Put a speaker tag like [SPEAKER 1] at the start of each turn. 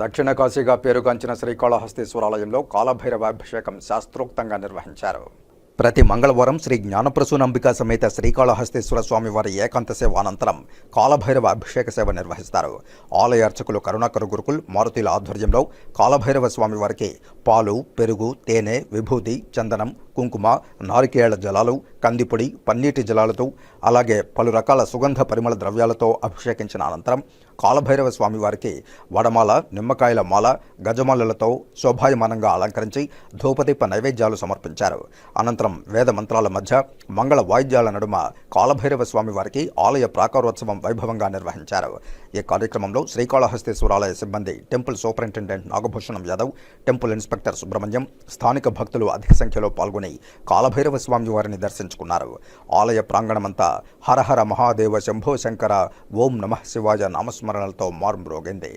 [SPEAKER 1] దక్షిణ కాశీగా పేరుగాంచిన శ్రీకాళహస్తీశ్వరాలయంలో కాలభైరవాభిషేకం శాస్త్రోక్తంగా నిర్వహించారు. ప్రతి మంగళవారం శ్రీ జ్ఞానప్రసూనంబిక సమేత శ్రీకాళహస్తీశ్వర స్వామి వారి ఏకాంత సేవ అనంతరం కాలభైరవ అభిషేక సేవ నిర్వహిస్తారు. ఆలయ అర్చకులు కరుణాకరు గురుకుల్ మారుతిల ఆధ్వర్యంలో కాలభైరవ స్వామి వారికి పాలు పెరుగు తేనె విభూతి చందనం కుంకుమ నారికేళ్ళ జలాలు కందిపొడి పన్నీటి జలాలతో అలాగే పలు రకాల సుగంధ పరిమళ ద్రవ్యాలతో అభిషేకించిన అనంతరం కాలభైరవ స్వామి వారికి వడమాల నిమ్మకాయల మాల గజమాలలతో శోభాయమానంగా అలంకరించి ధూపదీప నైవేద్యాలు సమర్పించారు. అనంతరం వేద మంత్రాల మధ్య మంగళ వాయిద్యాల నడుమ కాలభైరవ స్వామి వారికి ఆలయ ప్రాకారోత్సవం వైభవంగా నిర్వహించారు. ఈ కార్యక్రమంలో శ్రీకాళహస్తీశ్వరాలయ సిబ్బంది temple superintendent Nagabhushanam Yadav temple inspector Subrahmanyam స్థానిక భక్తులు అధిక సంఖ్యలో పాల్గొని కాలభైరవ స్వామి వారిని దర్శించుకున్నారు ఆలయ ప్రాంగణమంతా హరహర మహాదేవ శంభో శంకర ఓం నమః శివాయ నామస్మరణలతో మార్మ్రోగింది.